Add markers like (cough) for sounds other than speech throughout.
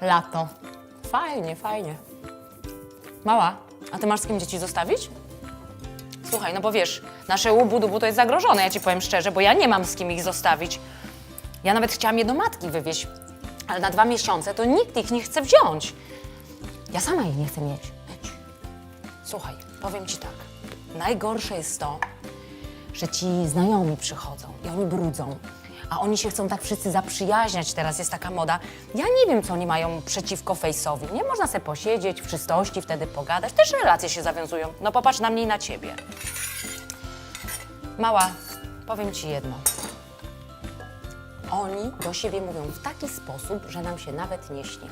Lato. Fajnie, fajnie. Mała, a ty masz z kim dzieci zostawić? Słuchaj, no bo wiesz, nasze łubu-dubu to jest zagrożone, ja ci powiem szczerze, bo ja nie mam z kim ich zostawić. Ja nawet chciałam je do matki wywieźć, ale na dwa miesiące to nikt ich nie chce wziąć. Ja sama ich nie chcę. Mieć. Słuchaj, powiem ci tak. Najgorsze jest to, że ci znajomi przychodzą i oni brudzą. A oni się chcą tak wszyscy zaprzyjaźniać, teraz jest taka moda. Ja nie wiem, co oni mają przeciwko fejsowi. Nie można sobie posiedzieć w czystości, wtedy pogadać. Też relacje się zawiązują. No popatrz na mnie i na ciebie. Mała, powiem ci jedno. Oni do siebie mówią w taki sposób, że nam się nawet nie śni.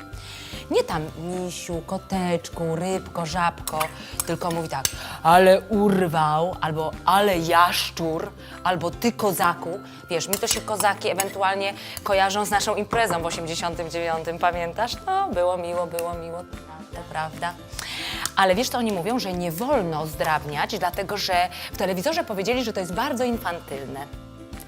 Nie tam misiu, koteczku, rybko, żabko, tylko mówi tak, ale urwał, albo ale jaszczur, albo ty kozaku. Wiesz, mi to się kozaki ewentualnie kojarzą z naszą imprezą w 89, pamiętasz? No, było miło, było miło, to prawda. Ale wiesz, to oni mówią, że nie wolno zdrabniać, dlatego że w telewizorze powiedzieli, że to jest bardzo infantylne.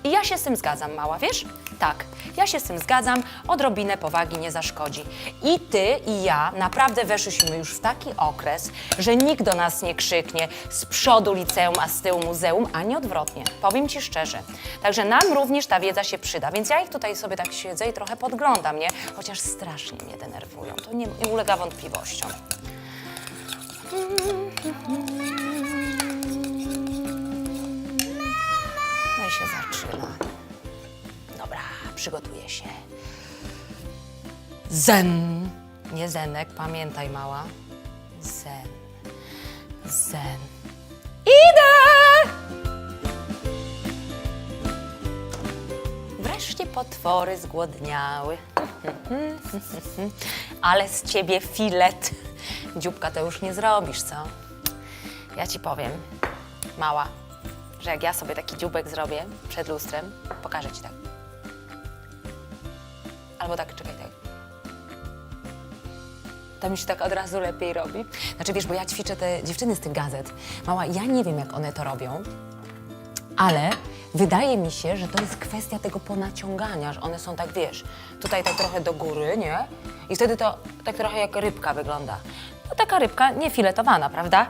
I ja się z tym zgadzam, mała, wiesz? Tak, ja się z tym zgadzam, odrobinę powagi nie zaszkodzi. I ty, i ja naprawdę weszliśmy już w taki okres, że nikt do nas nie krzyknie z przodu liceum, a z tyłu muzeum, ani odwrotnie. Powiem ci szczerze. Także nam również ta wiedza się przyda, więc ja ich tutaj sobie tak siedzę i trochę podglądam, nie? Chociaż strasznie mnie denerwują, to nie, nie ulega wątpliwościom. No przygotuję się. Zen. Nie zenek, pamiętaj mała. Zen. Zen. Idę! Wreszcie potwory zgłodniały. (laughs) Ale z ciebie filet. Dzióbka to już nie zrobisz, co? Ja ci powiem, mała, że jak ja sobie taki dzióbek zrobię przed lustrem, pokażę ci tak. Albo tak, czekaj, tak. To mi się tak od razu lepiej robi. Znaczy wiesz, bo ja ćwiczę te dziewczyny z tych gazet. Mała, ja nie wiem, jak one to robią, ale wydaje mi się, że to jest kwestia tego ponaciągania, że one są tak, wiesz, tutaj tak trochę do góry, nie? I wtedy to tak trochę jak rybka wygląda. No taka rybka niefiletowana, prawda?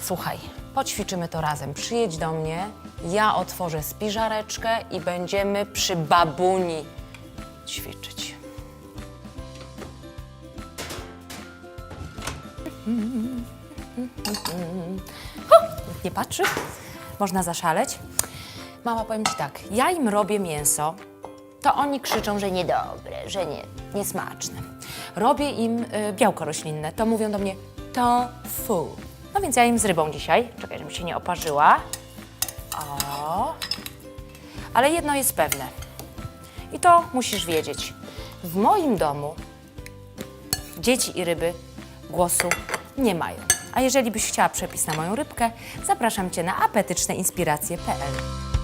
Słuchaj, poćwiczymy to razem. Przyjedź do mnie, ja otworzę spiżareczkę i będziemy przy babuni ćwiczyć. Nikt nie patrzy. Można zaszaleć. Mama, powiem ci tak, ja im robię mięso, to oni krzyczą, że niedobre, że nie, niesmaczne. Robię im y, białko roślinne, to mówią do mnie tofu. No więc ja im z rybą dzisiaj, czekaj, żebym się nie oparzyła. O. Ale jedno jest pewne. I to musisz wiedzieć. W moim domu dzieci i ryby głosu nie mają. A jeżeli byś chciała przepis na moją rybkę, zapraszam Cię na apetyczneinspiracje.pl.